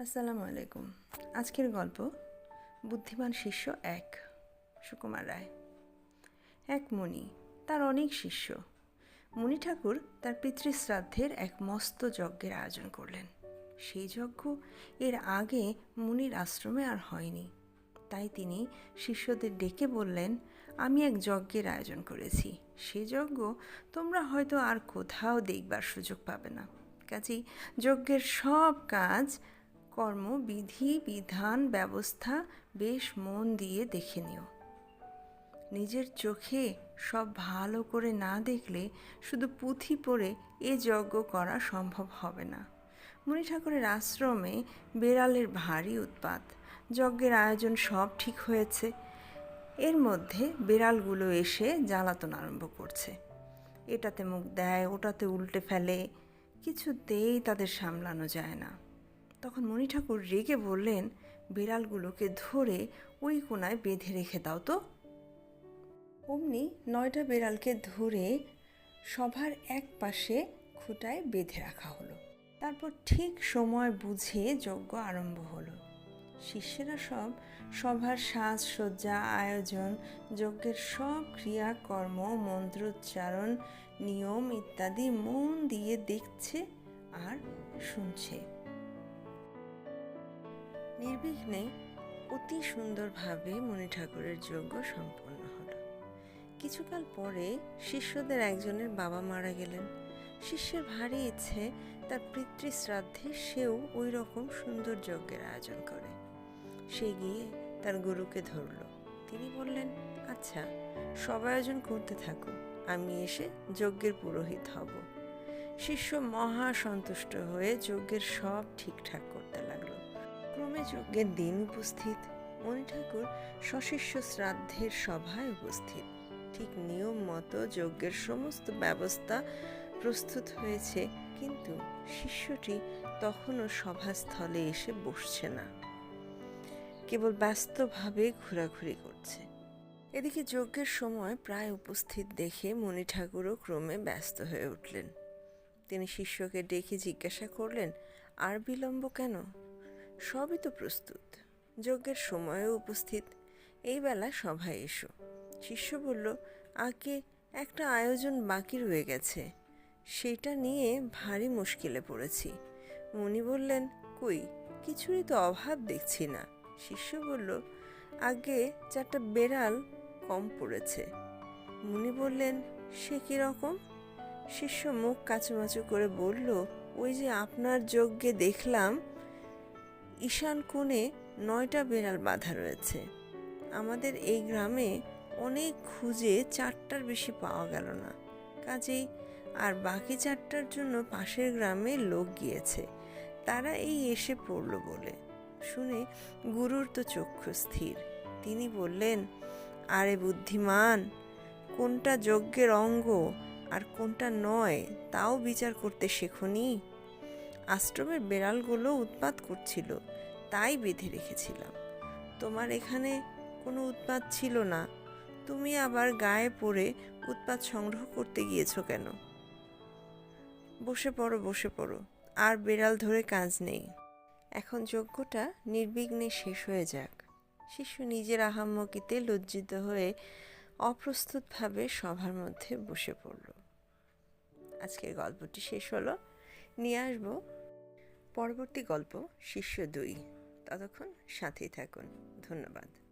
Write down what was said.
আসসালামু আলাইকুম। আজকের গল্প, বুদ্ধিমান শিষ্য এক, সুকুমার রায়। এক মুনি, তার অনেক শিষ্য। মুনি ঠাকুর তার পিতৃশ্রাদ্ধের এক মস্ত যজ্ঞের আয়োজন করলেন। সেই যজ্ঞ এর আগে মুনির আশ্রমে আর হয়নি। তাই তিনি শিষ্যদের ডেকে বললেন, আমি এক যজ্ঞের আয়োজন করেছি। সে যজ্ঞ তোমরা হয়তো আর কোথাও দেখবার সুযোগ পাবে না। কাজেই যজ্ঞের সব কাজ কর্ম, বিধি, বিধান, ব্যবস্থা বেশ মন দিয়ে দেখে নিও। নিজের চোখে সব ভালো করে না দেখলে শুধু পুঁথি পড়ে এ যজ্ঞ করা সম্ভব হবে না। মুনি ঠাকুরের আশ্রমে বেড়ালের ভারী উৎপাত। যজ্ঞের আয়োজন সব ঠিক হয়েছে। এর মধ্যে বেড়ালগুলো এসে জ্বালাতন আরম্ভ করছে। এটাতে মুখ দেয়, ওটাতে উল্টে ফেলে। কিছুতেই তাদের সামলানো যায় না। তখন মণি ঠাকুর রেগে বললেন, বিড়ালগুলোকে ধরে ওই কোনায় বেঁধে রেখে দাও তো। অমনি নয়টা বিড়ালকে ধরে সভার এক পাশে খুঁটায় বেঁধে রাখা হলো। তারপর ঠিক সময় বুঝে যজ্ঞ আরম্ভ হলো। শিষ্যেরা সব, সভার সাজসজ্জা, আয়োজন, যজ্ঞের সব ক্রিয়াকর্ম মন্ত্রোচ্চারণ, নিয়ম ইত্যাদি মন দিয়ে দেখছে আর শুনছে। নির্বিঘ্নে অতি সুন্দরভাবে মণি ঠাকুরের যজ্ঞ সম্পন্ন হলো। কিছুকাল পরে শিষ্যদের একজনের বাবা মারা গেলেন। শিষ্যের ভারী ইচ্ছে, তার পিতৃশ্রাদ্ধে সেও ওই রকম সুন্দর যজ্ঞের আয়োজন করে। সে গিয়ে তার গুরুকে ধরল। তিনি বললেন আচ্ছা সব আয়োজন করতে থাকো আমি এসে যজ্ঞের পুরোহিত হব। শিষ্য মহা সন্তুষ্ট হয়ে যজ্ঞের সব ঠিকঠাক করতে লাগল। ক্রমে যজ্ঞের দিন উপস্থিত, মণি ঠাকুর সশিষ্য শ্রাদ্ধের সভায় উপস্থিত। ঠিক নিয়ম মতো যজ্ঞের সমস্ত ব্যবস্থা প্রস্তুত হয়েছে, কিন্তু শিষ্যটি তখনও সভাস্থলে এসে বসছে না। কেবল ব্যস্তভাবে ঘোরাঘুরি করছে। এদিকে যজ্ঞের সময় প্রায় উপস্থিত দেখে মণি ঠাকুরও ক্রমে ব্যস্ত হয়ে উঠলেন। তিনি শিষ্যকে ডেকে জিজ্ঞাসা করলেন, আর বিলম্ব কেন? সবই তো প্রস্তুত। যজ্ঞের সময়ও উপস্থিত। এই বেলা সভায় এসো। শিষ্য বলল, আগে একটা আয়োজন বাকি রয়ে গেছে। সেটা নিয়ে ভারী মুশকিলে পড়েছি। মুনি বললেন, কই, কিছুরই তো অভাব দেখছি না। শিষ্য বলল, আগে চারটা বেড়াল কম পড়েছে। মুনি বললেন, সে কি রকম? শিষ্য মুখ কাচুমাচু করে বলল, ওই যে আপনার যজ্ঞে দেখলাম ঈশান কোণে নয়টা বেড়াল বাঁধা রয়েছে। আমাদের এই গ্রামে অনেক খুঁজে চারটার বেশি পাওয়া গেল না। কাজেই আর বাকি চারটার জন্য পাশের গ্রামে লোক গিয়েছে। তারা এই এসে পড়ল বলে। শুনে গুরুর তো চক্ষু স্থির। তিনি বললেন, আরে বুদ্ধিমান, কোনটা যজ্ঞের অঙ্গ আর কোনটা নয়, তাও বিচার করতে শেখনি? আশ্রমের বেড়ালগুলো উৎপাত করছিল, তাই বেঁধে রেখেছিলাম। তোমার এখানে কোনো উৎপাত ছিল না। তুমি আবার গায়ে পড়ে উৎপাত সংগ্রহ করতে গিয়েছো কেন? বসে পড়ো বসে পড়ো। আর বেড়াল ধরে কাজ নেই। এখন যজ্ঞটা নির্বিঘ্নে শেষ হয়ে যাক। শিশু নিজের আহাম্মকিতে লজ্জিত হয়ে অপ্রস্তুতভাবে সভার মধ্যে বসে পড়ল। আজকের গল্পটি শেষ হলো। নিয়ে আসব পরবর্তী গল্প শিষ্য দুই। ততক্ষণ সাথেই থাকুন। ধন্যবাদ।